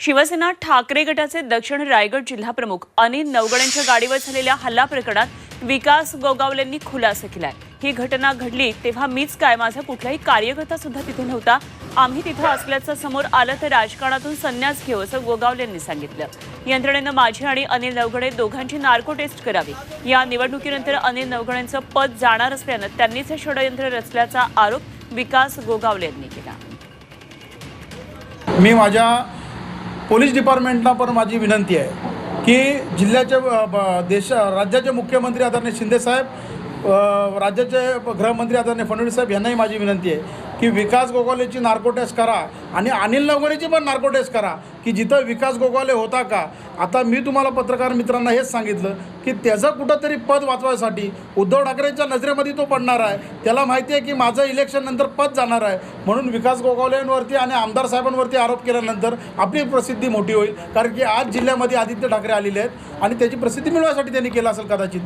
शिवसेना ठाकरे गटाचे दक्षिण रायगड जिल्हा प्रमुख अनिल नवगडेंच्या गाडीवर झालेल्या हल्ला प्रकरणात विकास गोगावलेंनी खुलासा केलाय. ही घटना घडली तेव्हा मीच काय माझा कुठलाही कार्यकर्ता सुद्धा तिथे नव्हता. आम्ही तिथं असल्याचं समोर आलं तर राजकारणातून संन्यास घेऊ असं गोगावलेंनी सांगितलं. यंत्रणेनं माझी आणि अनिल नवगडे दोघांची नार्को टेस्ट करावी. या निवडणुकीनंतर अनिल नवगणेंचं पद जाणार असल्यानं त्यांनीच हे षडयंत्र रचल्याचा आरोप विकास गोगावले यांनी केला. मी माझ्या पोलीस डिपार्टमेंटला पण माझी विनंती आहे की जिल्ह्याच्या देशा ब- देश राज्याचे मुख्यमंत्री आदरणीय शिंदेसाहेब राज्याचे गृहमंत्री आदरणीय फडणवीस साहेब यांनाही माझी विनंती आहे की विकास गोगोलेची नार्को टेस्ट करा आणि अनिल नवगरेची पण नार्को टेस्ट करा. की जिथं विकास गोगावले होता का? आता मी तुम्हाला पत्रकार मित्रांना हेच सांगितलं की त्याचं कुठंतरी पद वाचवायसाठी उद्धव ठाकरेंच्या नजरेमध्ये तो पडणार आहे. त्याला माहिती आहे की माझं इलेक्शन नंतर पद जाणार आहे. म्हणून विकास गोगावलेंवरती आणि आमदार साहेबांवरती आरोप केल्यानंतर आपली प्रसिद्धी मोठी होईल. कारण की आज जिल्ह्यामध्ये आदित्य ठाकरे आलेले आहेत आणि त्याची प्रसिद्धी मिळवायसाठी त्यांनी केलं असेल कदाचित.